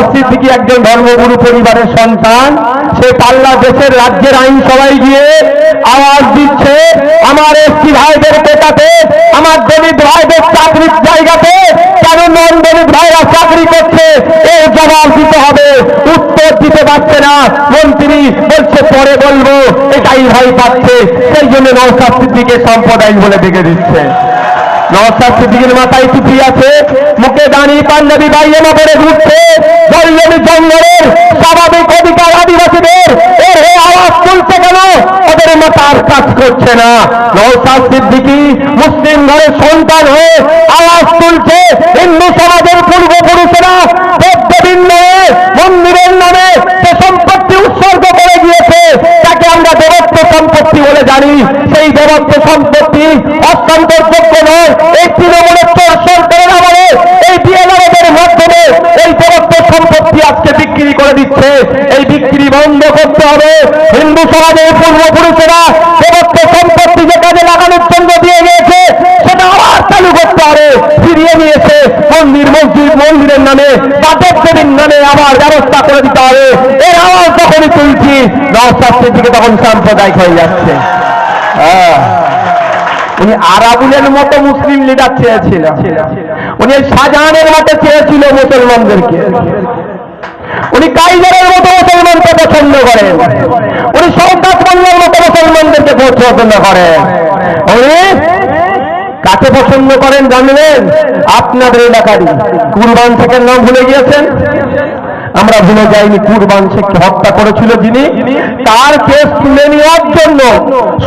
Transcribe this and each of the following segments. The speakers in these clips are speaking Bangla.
নৌসাদ সিদ্দিকি একজন ধর্মগুরু পরিবারের সন্তান, সে পাল্লা দেশের রাজ্যের আইনসভায় গিয়ে আওয়াজ দিচ্ছে, আমার এসটি ভাইদের পেটাতে আমার দলিত ভাইদের চাকরির জায়গাতে কেন নন দলিত ভাইরা চাকরি করছে? এর জবাব দিতে হবে, উত্তর দিতে পারছে না। মন্ত্রী বলছে, পরে বলব। এটাই ভাই পাচ্ছে, সেই জন্য নৌসাদ সিদ্দিকে আইন বলে ডেকে দিচ্ছে। নওসাদ সিদ্দিকের মাথায় টুপি আছে। মুখে দাঁড়িয়ে পাঞ্জাবি ঘুরছে। জঙ্গলের স্বাভাবিক অধিকার আদিবাসীদের। এর হে আওয়াজ তুলছে কেন? ওদের মাথার কাজ করছে না। নওসাদ সিদ্দিকি, মুসলিম ঘরের সন্তান হয়ে আওয়াজ তুলছে। হিন্দু সমাজের পূর্বপুরুষেরা বৌদ্ধবিন্ন হয়ে মন্দিরের নামে সে সম্পত্তি উৎসর্গ করে গিয়েছে তাকে আমরা দেবত্ব সম্পত্তি বলে জানি। সেই দেবত্ব সম্পত্তি হস্তান্তরযোগ্য নয়। এই তৃণমূলের চোর সরকারের আমলে এই বিএলআরের মাধ্যমে এই দেবত্ব সম্পত্তি আজকে বিক্রি করে দিচ্ছে। এই বিক্রি বন্ধ করতে হবে। হিন্দু সমাজের পূর্বপুরুষেরা দেবত্ব সম্পত্তি যে কাজে লাগানোর জন্য দিয়ে গিয়েছে, সেটা আবার চালু করতে হবে। ফিরিয়ে নিয়েছে মন্দির, মসজিদ, মন্দিরের নামে বা দেবদেবীর নামে আবার ব্যবস্থা করে দিতে হবে। তুলছি রাস্তার দিকে তখন সাম্প্রদায়িক হয়ে যাচ্ছে। হ্যাঁ। উনি আরাবুলের মতো মুসলিম লিডার চেয়েছিল উনি শাহজাহানের মতো চেয়েছিল মুসলমানদেরকে। উনি কাইজারের মতো মুসলমানকে পছন্দ করেন। উনি মোল্লার মতো মুসলমানদেরকে পছন্দ করেন। উনি কাকে পছন্দ করেন জানলেন আপনাদের এলাকারই। কুরবান থেকে নাম ভুলে গিয়েছেন? আমরা ভুলে যাইনি কুরবান শেখকে হত্যা করেছিল যিনি। তার কেস তুলে নেওয়ার জন্য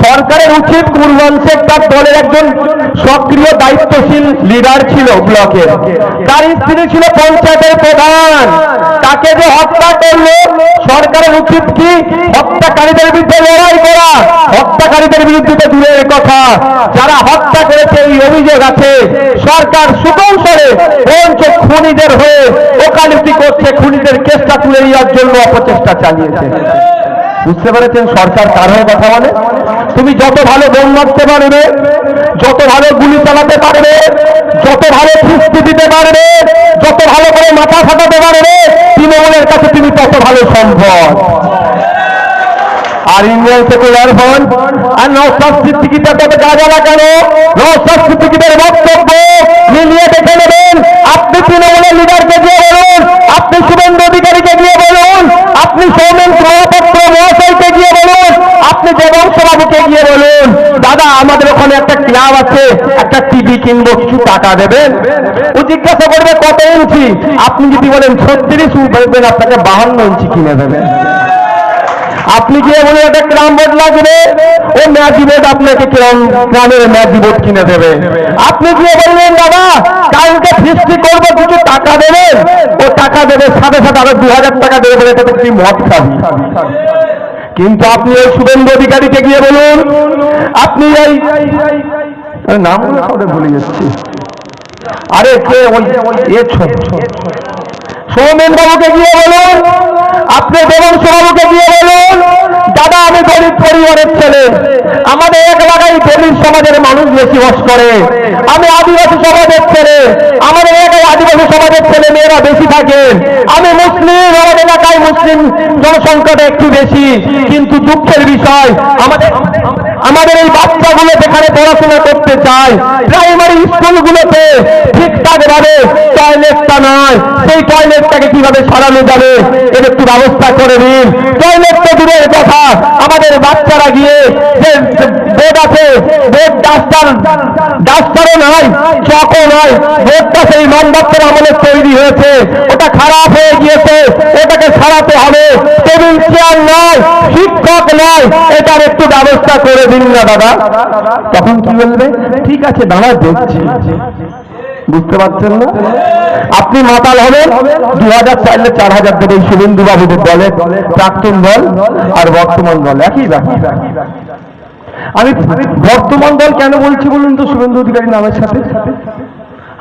সরকারের উচিত কুরবান শেখ তার দলের একজন সক্রিয় দায়িত্বশীল লিডার ছিল ব্লকের। তার স্ত্রী ছিল পঞ্চায়েতের প্রধান। তাকে যে হত্যা করল, সরকারের উচিত কি? হত্যাকারীদের বিরুদ্ধে লড়াই করা। হত্যাকারীদের বিরুদ্ধে তো দূরের কথা। যারা হত্যা করেছে, এই অভিযোগ আছে। সরকার সুকৌশলে বরঞ্চ খুনিদের হয়ে ওকালতি করছে, খুনিদের কেসটা তুলে নেওয়ার জন্য অপচেষ্টা চালিয়েছে। বুঝতে পেরেছেন? সরকার কার কথা বলে। তুমি যত ভালো বোম মারতে পারবে, যত ভালো গুলি চালাতে পারবে, যত ভালো ফিস্তি দিতে পারবে, যত ভালো করে মাথা ফাটাতে পারবে, তৃণমূলের কাছে তুমি তত ভালো সম্ভব। আর ইন্ডিয়ান সেকুলার ফ্রন্ট আর নওসাদ সিদ্দিকিটা তবে গাজা লাগানো নওসাদ সিদ্দিকিদের বক্তব্য মিলিয়ে দেখে নেবেন আপনি তৃণমূলের লিডারকে গিয়ে বলুন আপনি শুভেন্দু অধিকারীকে গিয়ে বলুন আপনি সৌমেন মহাপাত্র মহাশয়কে গিয়ে বলুন আপনি দেবংশ বাবুকে গিয়ে বলুন, দাদা, আমাদের ওখানে একটা ক্লাব আছে, একটা টিভি কিনবো, কিছু টাকা দেবেন? ও জিজ্ঞাসা করবে, কত ইঞ্চি? আপনি যদি বলেন, ছত্রিশ বলবেন, আপনাকে বাহান্ন ইঞ্চি কিনে দেবেন আপনি গিয়ে বলে একটা ক্রাম বোর্ড লাগবে, ও ম্যাজি বোর্ড আপনাকে কিরম গ্রামের ম্যাজি বোর্ড কিনে দেবে। আপনি গিয়ে বললেন, দাদা, কালকে ফিস্টি করব, কিছু টাকা দেবেন? ও টাকা দেবে, সাথে সাথে আরও দু হাজার টাকা দেবে বলে এটাতে তুই মদ খাবি? কিন্তু আপনি ওই শুভেন্দু অধিকারীকে গিয়ে বলুন, আপনি এই আরে নাম ওদের ভুলে যাচ্ছি। আরে কে ওই এ সৌমেন বাবুকে গিয়ে বলুন, আপনি দেবংশ বাবুকে গিয়ে বলুন, দাদা, আমি গরিব পরিবারের ছেলে। আমাদের এক এলাকায় দলিত সমাজের মানুষ বেশি বাস করে। আমি আদিবাসী সমাজের ছেলে। আমাদের এলাকায় আদিবাসী সমাজের ছেলে মেয়েরা বেশি থাকে। আমি মুসলিম, আমাদের এলাকায় মুসলিম জনসংখ্যাটা একটু বেশি। কিন্তু দুঃখের বিষয়, আমাদের আমাদের এই বাচ্চাগুলো যেখানে পড়াশোনা করতে চায় প্রাইমারি স্কুলগুলোতে ঠিকঠাক ভাবে টয়লেটটা নয় সেই টয়লেটটাকে কীভাবে সারানো যাবে? এর একটু ব্যবস্থা করে দিন। টয়লেট তো দূরের কথা, আমাদের বাচ্চারা গিয়ে যে বোর্ড আছে, বোর্ড ডাস্টার, ডাস্টারও নয় চকও নয় বোর্ডটা সেই মানবাত্তর আমলে তৈরি হয়েছে। ওটা খারাপ হয়ে গিয়েছে ওটাকে সারাতে হবে। টেবিল চেয়ার নয় শিক্ষক নয় এটার একটু ব্যবস্থা করে দিন না দাদা তখন কি বলবে? ঠিক আছে দাদা দেখছি। বুঝতে পারছেন না? আপনি মাতাল হবেন। দু হাজার চাইলে চার হাজার দেবে এই শুভেন্দু দলে প্রাক্তন দল আর বর্তমান দল। একই ব্যাপার। আমি বর্তমান দল কেন বলছি বলুন তো শুভেন্দু অধিকারী নামের সাথে?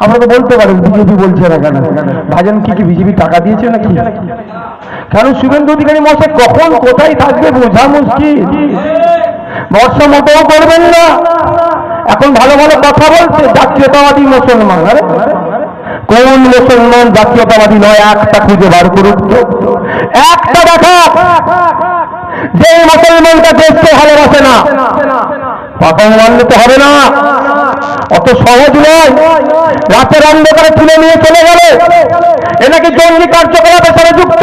আপনারা বলতে পারেন, বিজেপি বলছে না কেন? ভাজন কি কি বিজেপি টাকা দিয়েছে নাকি? কারণ শুভেন্দু অধিকারী মশাই কখন কোথায় থাকবে বোঝা মুশকিল। বর্ষা মোটেও করবেন না। এখন ভালো ভালো কথা বলছে, জাতীয়তাবাদী মুসলমান কোন মুসলমান জাতীয়তাবাদী নয়, একটা খুঁজে বার করুক। একটা দেখা যে মুসলমানটা দেশকে ভালোবাসে না কথা মানলে তো হবে না। অত সহজ নয়, রাতের অন্ধকারে তুলে নিয়ে চলে গেলে এনাকে জঙ্গি কার্যকলাপের সাথে যুক্ত।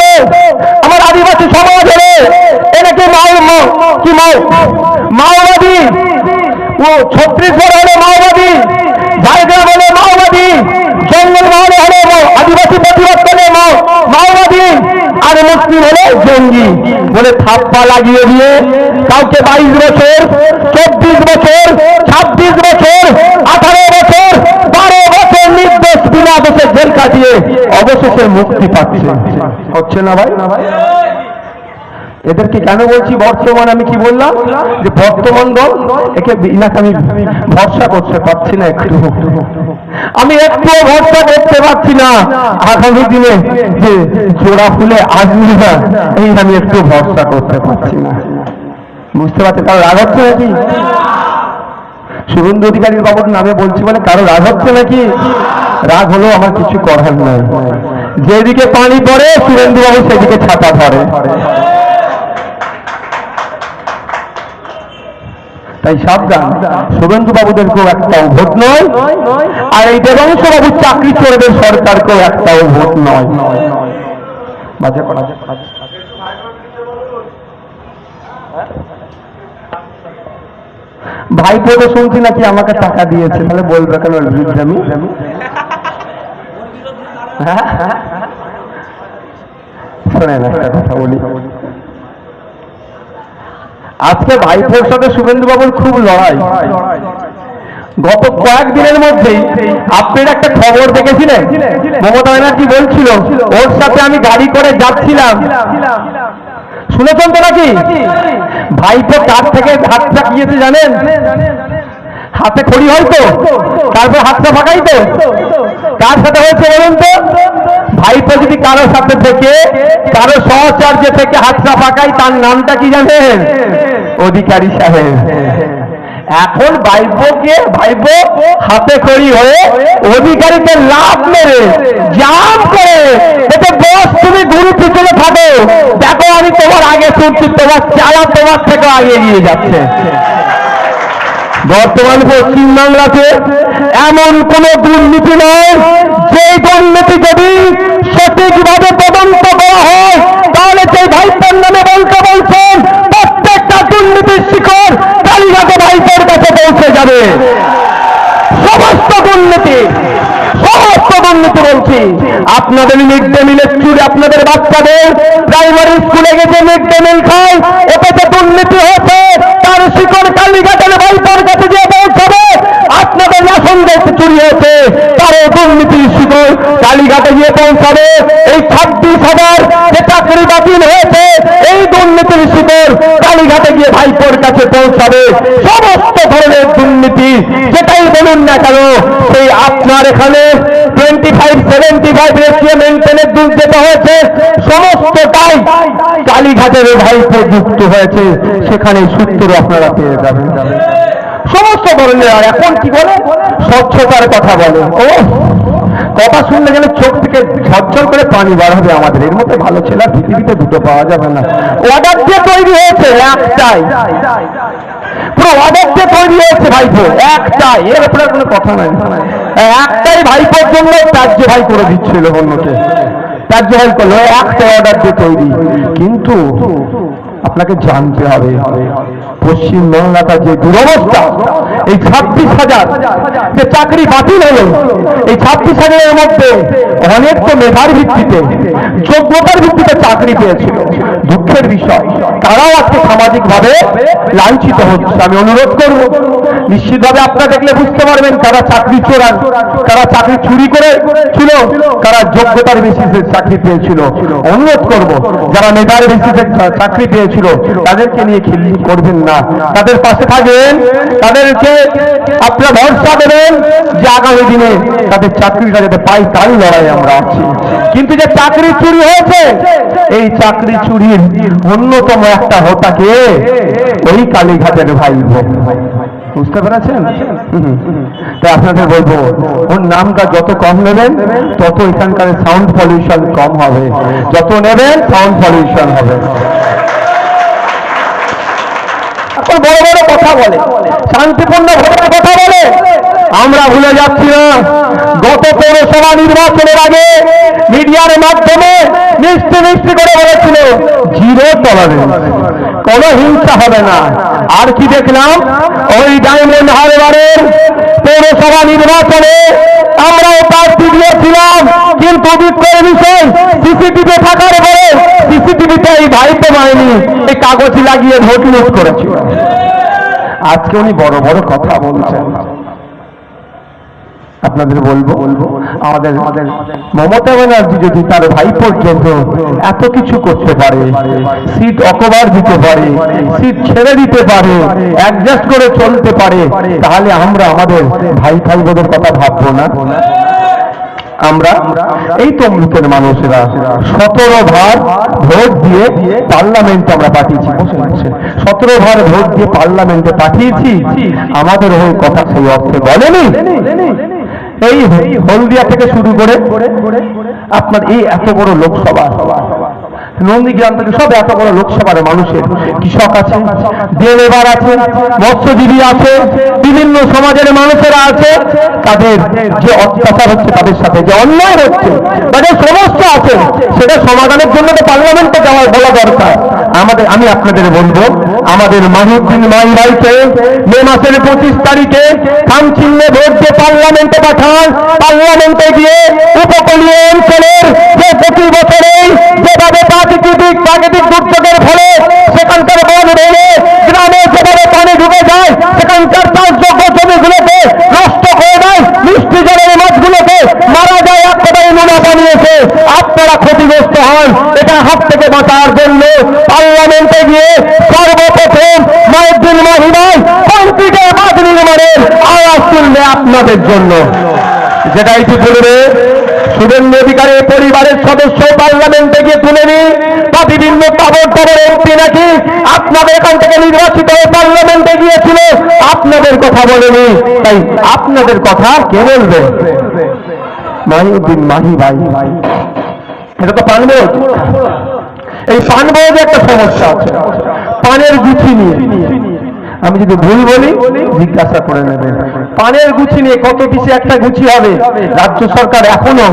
আমার আদিবাসী সমাজ হলে এনাকে মাও মাও- কি মাও? মাওবাদী। ও ছত্রিশগড় হলে মাওবাদী ঝাড়গ্রাম হলে মাওবাদী, জঙ্গল মহলে হলে আদিবাসী প্রতিবাদ করলে মাও- মাওবাদী। আর মুসলিম হলে জঙ্গি। বলে থাপ্পা লাগিয়ে দিয়ে কাউকে বাইশ বছর, চব্বিশ বছর, ছাব্বিশ বছর, আঠারো বছর, বারো বছর নির্দোষ বিনা দোষে জেল কাটিয়ে অবশেষে মুক্তি পাচ্ছে। হচ্ছে না ভাই না ভাই? এদেরকে কেন বলছি বর্তমান আমি কি বললাম? যে বর্তমান দল একে ইনাকে আমি ভরসা করতে পারছি না একটু। আমি একটু ভরসা করতে পারছি না আগামী দিনে যে জোড়া ফুলে আসবে না, এই আমি একটু ভরসা করতে পারছি না। বুঝতে পারছি কারও রাগ হচ্ছে নাকি? শুভেন্দু অধিকারীর বাবুর নামে বলছি বলে কারও রাগ হচ্ছে নাকি? রাগ হলেও আমার কিছু করার নাই। যেদিকে পানি পড়ে সুরেন্দ্র বাবু সেদিকে ছাতা ধরে। তাই সাবধান। শুভেন্দু বাবুদেরকেও একটাও ভোট নয়, আর এই দেবাংশ বাবুর চাকরি চোরদের সরকারকেও একটাও ভোট নয়। বাজে করা ভাই তো শুনছি নাকি আমাকে টাকা দিয়েছে, তাহলে বলবে কেন আমি? হ্যাঁ? শোনেন, একটা কথা বলি। আজকে ভাইপোর সাথে শুভেন্দু বাবুর খুব লড়াই। গত কয়েকদিনের মধ্যেই আপনার একটা খবর দেখেছিলেন? মমতা ব্যানার্জি বলছিল, ওর সাথে আমি গাড়ি করে যাচ্ছিলাম। শুনেছেন তো নাকি? ভাইপো কার থেকে ধাক্কা গিয়েছে জানেন? হাতে খড়ি হয় তো? তারপর হাতটা ফাঁকাই তো? কার সাথে হয়েছে বলুন তো? ভাইপো যদি কারোর সাথে থেকে কারও সহচার্য থেকে হাতটা পাকাই তার নামটা কি জানেন? অধিকারী সাহেব। এখন ভাইপোকে, ভাইপো হাতে খড়ি হয়ে অধিকারীকে লাভ মেরে, জাম করে এতে বস, তুমি গুরু পিছনে থাকো। দেখো, আমি তোমার আগে শুনছি তোমার চালা তোমার থেকে আগে এগিয়ে যাচ্ছে। বর্তমান পশ্চিমবাংলাতে এমন কোন দুর্নীতি নয় যে দুর্নীতি যদি সঠিকভাবে তদন্ত করা হয়, তাহলে সেই ভাইপের নামে বলতে বলছেন, প্রত্যেকটা দুর্নীতির শিকড় কালীঘাটে ভাইপের কাছে পৌঁছে যাবে। সমস্ত দুর্নীতি সমস্ত দুর্নীতি বলছি। আপনাদের মিড ডে মিলের চুড়ে আপনাদের বাচ্চাদের প্রাইমারি স্কুলে গেছে মিড ডে মিল খায় ওতে যে দুর্নীতি হয়েছে তার শিকড় কালীঘাটের ভাইপোর কাছে যে পৌঁছাবে আপনাদের রেশন দেখতে চুরি হয়েছে তারও দুর্নীতির শিকড় কালীঘাটে গিয়ে পৌঁছাবে। এই ছাব্বিশ হাজার যে চাকরি বাতিল হয়েছে, এই দুর্নীতির শিকড় কালীঘাটে গিয়ে ভাইপোর কাছে পৌঁছাবে। সমস্ত ধরনের দুর্নীতি, যেটাই বলুন না কেন, সেই আপনার এখানে twenty five seventy five ratio মেনটেনের দুধ যেটা হয়েছে। সমস্তটাই কালীঘাটের ভাইপো যুক্ত হয়েছে। সেখানে সূত্র আপনারা পেয়ে যাবেন। সমস্ত ধরনের, আর এখন কি বলে? স্বচ্ছতার কথা বলে। ও কথা শুনলে গেলে চোখ থেকে ঝরঝর করে পানি বার হবে আমাদের। এর মধ্যে ভালো ছেলে পৃথিবীতে দুটো পাওয়া যাবে না। অর্ডার দিয়ে তৈরি হয়েছে একটাই। পুরো অর্ডার দিয়ে তৈরি হয়েছে ভাইপো, একটাই। এর উপরে কোনো কথা নাই। একটাই ভাইপোর জন্য রাজ্য ভাই করে দিচ্ছিল অন্যকে। রাজ্য ভাই করল একটা অর্ডার দিয়ে তৈরি। কিন্তু আপনাকে জানতে হবে। পশ্চিমবাংলাটা যে দুরবস্থা, এই ছাব্বিশ হাজার যে চাকরি বাতিল হলো, এই ছাব্বিশ হাজারের মধ্যে অনেক তো মেধার ভিত্তিতে, যোগ্যতার ভিত্তিতে চাকরি পেয়েছিল। দুঃখের বিষয়, তারাও আজকে সামাজিকভাবে লাঞ্ছিত হচ্ছে। আমি অনুরোধ করব, নিশ্চিতভাবে আপনারা দেখলে বুঝতে পারবেন কারা চাকরি চোরান, কারা চাকরি চুরি করে ছিল, কারা যোগ্যতার বেসিসে চাকরি পেয়েছিল। অনুরোধ করব, যারা মেধার বেসিসে চাকরি চাকরি পেয়েছিল তাদেরকে নিয়ে খিল্লি করবেন না। তাদের পাশে থাকবেন তাদেরকে আপনারা ভরসা দেবেন যে আগামী দিনে তাদের চাকরিটা যাতে পাই, তারই লড়াই আমরা আছি। কিন্তু যে চাকরি চুরি হয়েছে, এই চাকরি চুরির অন্যতম একটা হোতাকে ওই কালীঘাটের ভাই বুঝতে পেরেছেন। তাই আপনাদের বলব, ওর নামটা যত কম নেবেন, তত এখানকার সাউন্ড পলিউশন কম হবে। যত নেবেন সাউন্ড পলিউশন হবে। এখন বড় বড় কথা বলে শান্তিপূর্ণ ভোটের কথা বলে। আমরা ভুলে যাচ্ছি না, গত পৌরসভা নির্বাচনের আগে মিডিয়ার মাধ্যমে মিষ্টি মিষ্টি করে বলেছিল, জিরো টলারেন্স কোনো হিংসা হবে না। আর কি দেখলাম? ওই ডায়মন্ড হারবারের পৌরসভা নির্বাচনে আমরাও প্রার্থী দিয়েছিলাম, কিন্তু দুঃখের বিষয় সিসিটিভি থাকার পরে সিসিটিভিতে এই ভাইতে পায়নি এই কাগজ লাগিয়ে ভোট লুট করেছিল আজকে উনি বড় বড় কথা বলছেন। আপনাদের বলব? আমাদের আমাদের মমতা ব্যানার্জি যদি তার ভাই পর্যন্ত এত কিছু করতে পারে, সিট অকবার দিতে পারে, সিট ছেড়ে দিতে পারে অ্যাডজাস্ট করে চলতে পারে, তাহলে আমরা আমাদের ভাই বোনের কথা ভাববো না। আমরা এই তমলুকের মানুষেরা সতেরো ভার ভোট দিয়ে পার্লামেন্টে আমরা পাঠিয়েছি সতেরো ভার ভোট দিয়ে পার্লামেন্টে পাঠিয়েছি, আমাদের ওই কথা সেই অর্থে বলেনি। এই হলদিয়া থেকে শুরু করে আপনার এই এত বড় লোকসভা নন্দীগ্রাম থেকে সব এত বড় লোকসভার মানুষের কৃষক আছে দেলেবার আছে, মৎস্যজীবী আছে, বিভিন্ন সমাজের মানুষেরা আছে, তাদের যে অত্যাচার হচ্ছে তাদের সাথে, যে অন্যায় হচ্ছে যে সমস্যা আছে, সেটা সমাধানের জন্য তো পার্লামেন্টে যাওয়া বলা দরকার। আমাদের, আমি আপনাদের বলব আমাদের মাহিউদ্দিন মাই ভাইকে, মে মাসের পঁচিশ তারিখে খামচিহ্নে ভোট দিয়ে পার্লামেন্টে পাঠান। পার্লামেন্টে গিয়ে উপকূলীয় অঞ্চলের যে প্রতি বছরেই যেভাবে প্রাকৃতিক প্রাকৃতিক দুর্যোগের ফলে সেখানকার বন ভেঙে গ্রামে যেভাবে পানি ঢুকে যায়, সেখানকার চাষযোগ্য জমিগুলোকে নষ্ট করে দেয়, মিষ্টি জলের মাছগুলোকে মারা যায় এক কথায় নোনা বানিয়েছে আপনারা ক্ষতিগ্রস্ত হন, এটা হাত থেকে বাঁচার জন্য পার্লামেন্টে গিয়ে সর্বপ্রথম মাইদ্দিন মহিমায় কংক্রিটের বাঁধ নির্মাণের আওয়াজ তুলবে আপনাদের জন্য। যেটা ইতিপূর্বে শুভেন্দু অধিকারী, পরিবারের সদস্য, পার্লামেন্টে গিয়ে তুলেনি বা বিভিন্ন তাবর তাবর এমপি নাকি আপনাদের এখান থেকে নির্বাচিত হয়ে পার্লামেন্টে গিয়েছিল, আপনাদের কথা বলেনি। তাই আপনাদের কথা কে বলবে? মাহিউদ্দিন মাহি ভাই। এটা তো পানবোধ এই পানবোধে একটা সমস্যা আছে, পানের গুছি নিয়ে। আমি যদি ভুল বলি, জিজ্ঞাসা করে নেবেন। পানের গুছি নিয়ে কত পিছিয়ে একটা গুছি হবে? রাজ্য সরকার এখনও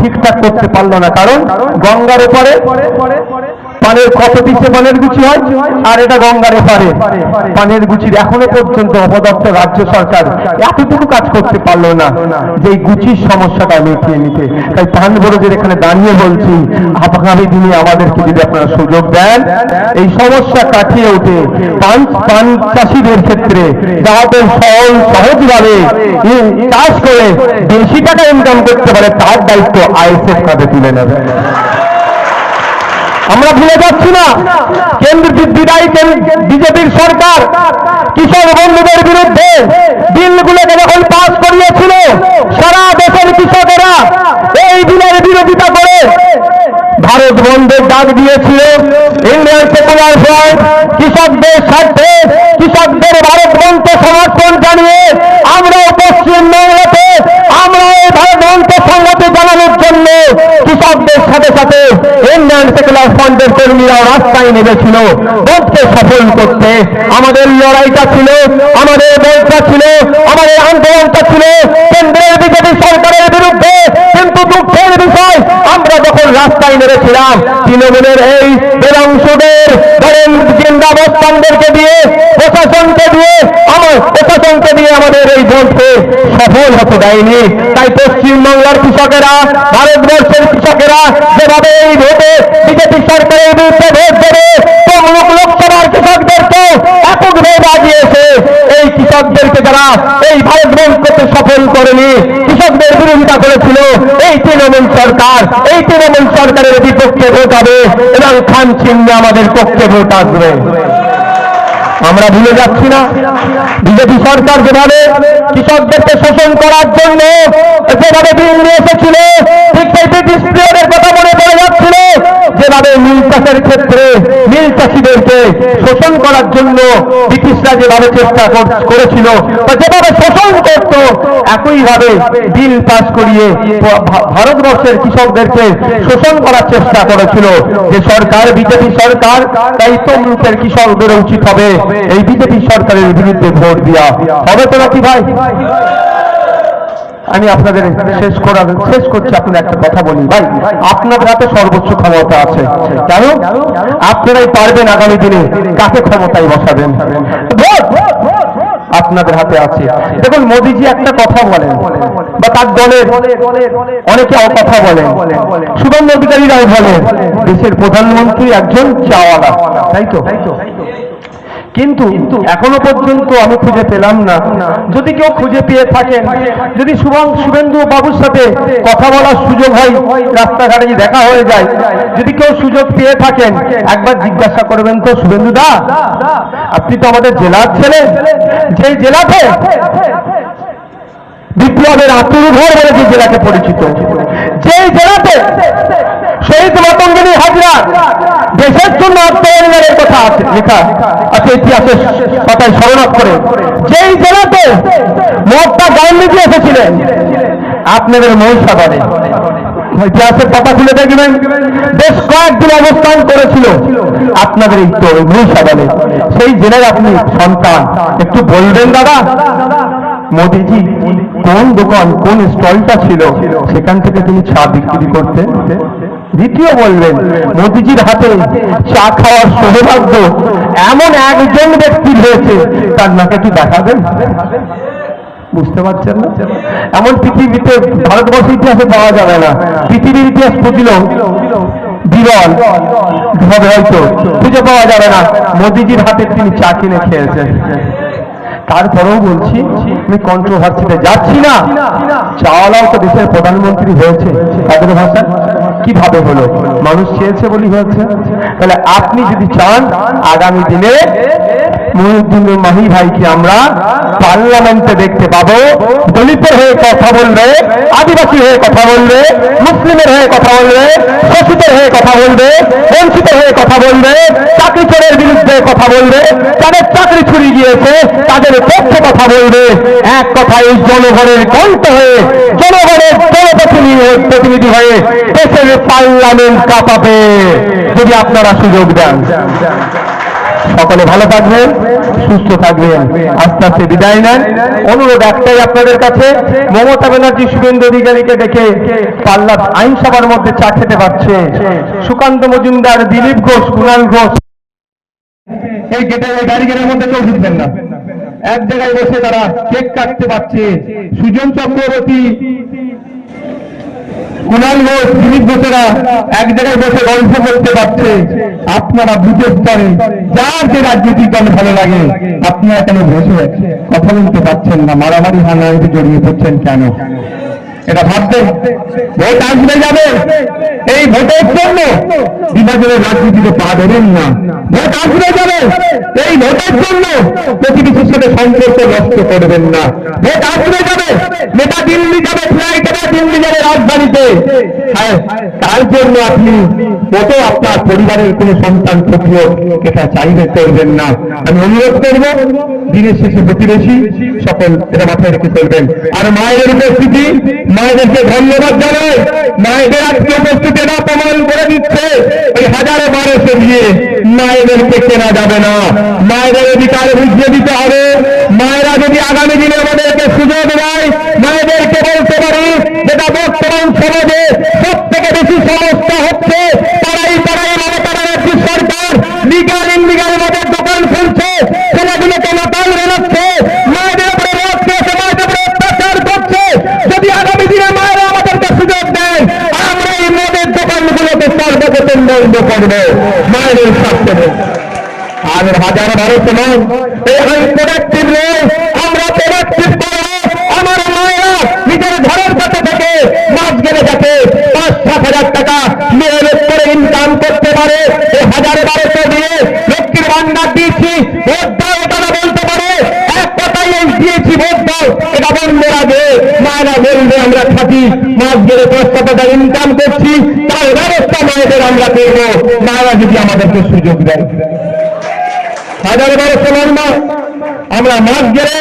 ঠিকঠাক করতে পারল না, কারণ গঙ্গার এপারে পানের কত পিসে পানের গুছি হয়, আর এটা গঙ্গার এপারে। পানের গুছির এখনও পর্যন্ত অপদপ্ত রাজ্য সরকার এতটুকু কাজ করতে পারল না যে গুচির সমস্যাটা মিটিয়ে নিতে। তাই পান বড়দের এখানে দাঁড়িয়ে বলছি, আগামী দিনে আমাদেরকে যদি আপনারা সুযোগ দেন, এই সমস্যা কাটিয়ে উঠে পান পান চাষিদের ক্ষেত্রে যাতে সহজ, সহজভাবে চাষ করে বেশি টাকা ইনকাম করতে পারে, তার দায়িত্ব আইএসএফ কাঁধে তুলে নেবে। আমরা ভুলে যাচ্ছি না। কেন্দ্র বিদায়ী বিজেপির সরকার? কৃষক বন্ধুদের বিরুদ্ধে বিলগুলোকে যখন পাস করিয়েছিল, সারা দেশের কৃষকেরা এই বিলের বিরোধিতা করে ভারত বন্ধের ডাক দিয়েছিল। ইন্ডিয়ান সেকুলার ফ্রন্ট কৃষকদের স্বার্থে কৃষকদের ভারত বন্ধকে সমর্থন জানিয়ে আমরাও পশ্চিমবাংলাতে আমরা এই ভারত বন্ধকে সংহতি জানানোর জন্য কৃষকদের সাথে সাথে ইন্ডিয়ান সেকুলার ফ্রন্টের কর্মীরাও রাস্তায় নেমেছিল। ভোটকে সফল করতে আমাদের লড়াইটা ছিল, আমাদের বলটা ছিল, আমাদের আন্দোলনটা ছিল। কেন্দ্রের বিজেপি সরকারের বিরুদ্ধে কিন্তু দুঃখের বিষয়, আমরা যখন রাস্তায় নেমেছিলাম, তৃণমূলের এই বেরাংশদের ধরেন জিন্দাবস্থানদেরকে দিয়ে, প্রশাসনকে দিয়ে, আমার প্রশাসনকে দিয়ে আমাদের এই ভোটকে সফল হতে দেয়নি। তাই পশ্চিমবাংলার কৃষকেরা ভারতবর্ষের কৃষকেরা যেভাবে এই ভোটে বিজেপি সরকারের বিরুদ্ধে ভোট দেবে তমলুক লোকসভার কৃষকদেরকে এককভাবে বাজিয়েছে, এই কৃষকদেরকে যারা এই ভারত বন্ধ করতে সফল করেনি, কৃষকদের বিরোধিতা করেছিল, এই তৃণমূল সরকার, এই তৃণমূল সরকারের বিপক্ষে ভোট হবে এবং খান চিহ্নে আমাদের পক্ষে ভোট আসবে। আমরা ভুলে যাচ্ছি না। বিজেপি সরকার যেভাবে কৃষকদেরকে শোষণ করার জন্য যেভাবে বিল নিয়ে এসেছিল, ঠিক সেই ব্রিটিশ কথা মনে পড়ে যাচ্ছিল। যেভাবে নীল চাষের ক্ষেত্রে নীল চাষিদেরকে শোষণ করার জন্য ব্রিটিশরা যেভাবে চেষ্টা করেছিল বা যেভাবে শোষণ করত, একইভাবে বিল পাস করিয়ে ভারতবর্ষের কৃষকদেরকে শোষণ করার চেষ্টা করেছিল। যে সরকার, বিজেপি সরকার, তাই তমলুকের কৃষকদের উচিত হবে। এই বিজেপি সরকারের বিরুদ্ধে ভোট দেওয়া হবে তো নাকি ভাই? আমি আপনাদের শেষ করার, শেষ করছি আপনাদের একটা কথা বলি। ভাই আপনাদের হাতে সর্বোচ্চ ক্ষমতা আছে। কেন? আপনারাই পারবেন আগামী দিনে কাকে ক্ষমতায় বসাবেন? আপনাদের হাতে আছে। দেখুন, মোদিজি একটা কথা বলেন, বা তার দলের অনেকে কথা বলেন। সুগন্ধ অধিকারীরাও বলেন, দেশের প্রধানমন্ত্রী একজন চাওয়ালা, তাই তো? কিন্তু এখনও পর্যন্ত আমি খুঁজে পেলাম না। যদি কেউ খুঁজে পেয়ে থাকেন যদি শুভম শুভেন্দু বাবুর সাথে কথা বলার সুযোগ হয় রাস্তাঘাটে যদি দেখা হয়ে যায় যদি কেউ সুযোগ পেয়ে থাকেন একবার জিজ্ঞাসা করবেন তো শুভেন্দু দা আপনি তো আমাদের জেলার ছেলে। যে জেলাতে বিপ্লবের আত্মনির্ভর বলে যে জেলাকে পরিচিত যে জেলাতে শহীদ মাতঙ্গিনী হাজরা, দেশের জন্য আত্মনির্ভরের কথা আছে, লেখা আছে ইতিহাসের কথায় স্মরণ করে। যেই জেলাতে মহাত্মা গান্ধীজি এসেছিলেন, আপনাদের মহিষাবাদে ইতিহাসের পাতা খুলে দেখবেন, বেশ কয়েকদিন অবস্থান করেছিল আপনাদের এই তো মহিষাবাদে সেই জেলায় আপনি সন্তান। একটু বলবেন দাদা, মোদিজি, কোন দোকান, কোন স্টলটা ছিল? সেখান থেকে তিনি চা বিক্রি করতেন? দ্বিতীয় বলবেন, মোদিজির হাতে চা খাওয়ার সৌভাগ্য এমন একজন ব্যক্তির হয়েছে তার নাকে একটু দেখাবেন? বুঝতে পারছেন না? এমন পৃথিবীতে ভারতবর্ষের ইতিহাসে পাওয়া যাবে না। পৃথিবীর ইতিহাস বুঝল বিরল হয়তো খুঁজে পাওয়া যাবে না। মোদিজির হাতে তিনি চা কিনে খেয়েছেন। তারপরেও বলছি, আমি কন্ট্রোভার্সিতে যাচ্ছি না। চাওয়ালাও তো দেশের প্রধানমন্ত্রী হয়েছে, তাদের ভাষা কীভাবে হলো? মানুষ চেয়েছে বলি হয়েছে। তাহলে আপনি যদি চান আগামী দিনে মহিউদ্দিন মাহি ভাইকে আমরা পার্লামেন্টে দেখতে পাবো। দলিতের হয়ে কথা বলবে, আদিবাসী হয়ে কথা বলবে, মুসলিমের হয়ে কথা বলবে, শোষিতের হয়ে কথা বলবে বঞ্চিত হয়ে কথা বলবে চাকরি চোরের বিরুদ্ধে কথা বলবে, যাদের চাকরি ছুরি গিয়েছে, তাদের পক্ষে কথা বলবে। এক কথায় এই জনগণের কণ্ঠ হয়ে, জনগণের জনপ্রতিনিধি প্রতিনিধি হয়ে দেশের পার্লামেন্ট কাঁপাবে। যদি আপনারা সুযোগ দেন। সকলে ভালো থাকবেন, সুস্থ থাকবেন। আস্তে আস্তে বিদায় নেন। অনুরোধ একটাই আপনাদের কাছে, মমতা ব্যানার্জি শুভেন্দু অধিকারীকে দেখে পাল্লা আইনসভার মধ্যে চা খেতে পাচ্ছে সুকান্ত মজুমদার, দিলীপ ঘোষ, কুণাল ঘোষ। এই গেটে গাড়ি গেটের মধ্যে কেউ ঢুকবেন না। এক জায়গায় বসে তারা কেক কাটতে পারছে। সুজন চক্রবর্তী কুণাল ঘোষ দিলীপ ঘোষেরা এক জায়গায় বসে গল্প করতে পারছে। আপনারা বুঝে স্তরে যার যে রাজনৈতিক দল ভালো লাগে, আপনারা কেন বসে কথা বলতে পারছেন না, মারামারি হানা জড়িয়ে পড়ছেন কেন? এটা ভাববেন ভোট আসবে যাবে। এই ভোটের জন্য বিভাজনের রাজনীতিতে পা দেবেন না। ভোট আসবে যাবে। এই ভোটের জন্য প্রতিবেশীর সাথে সম্পর্ক নষ্ট করবেন না। ভোট আসবে যাবে। নেতা দিল্লি যাবে, ফ্লাইট যাবে, দিল্লি যাবে রাজধানীতে। হ্যাঁ তার জন্য আপনি কত আপনার পরিবারের কোনো সন্তান থাকলেও এটা চাইবে করবেন না। আমি অনুরোধ করব, দিনের শেষে প্রতিবেশী সকল এটা মাথায় রেখে চলবেন। আর মায়ের উপস্থিতি মায়েদেরকে ধন্যবাদ জানাই। মায়েদের আজকে উপস্থিতি না প্রমাণ করে দিচ্ছে। ওই হাজারো মানুষে দিয়ে মায়েদেরকে কেনা যাবে না। মায়েদের অধিকার বুঝিয়ে দিতে হবে। মায়েরা যদি আগামী দিনে আমাদেরকে সুযোগ দেয়, মায়েদেরকে বলতে পারি, যেটা বর্তমান সমাজে সব থেকে বেশি সমস্যা হচ্ছে তারাই তারাই মমতা ব্যানার্জি সরকার লিগাল ইনলিগাল মদের দোকান খুলছে ছেলেগুলোকে মাতাল বেরোচ্ছে মায়েদের উপরে রোদ খেয়েছে মায়েদের উপরে অত্যাচার করছে যদি আগামী দিনে মায়েরা আমাদেরকে সুযোগ দেয় আমরা এই মদের দোকানগুলোকে বন্ধ করব মায়েদের স্বাস্থ্য আর হাজার ভারত আমরা প্রোডাক্টিভ আমার মায়েরা নিজের ঘরের কাছে থেকে মাস গেলে যাতে পাঁচ, সাত হাজার টাকা মেহনত করে ইনকাম করতে পারে। এই হাজার বারোশো দিয়ে লক্ষ্মীর ভান্ডার দিয়েছি, ভোট দাও, এটা বলতে পারে। এক কথাই দিয়েছি ভোট দাও, এটা বন্ধের আগে। মায়েরা বলবে, আমরা থাকি, মাস গেলে পাঁচ টাকা ইনকাম করছি, তার ব্যবস্থা মায়েদের আমরা করব। মায়েরা যদি আমাদেরকে সুযোগ দেয়। বারোশো লম্বা আমরা মাস গেলে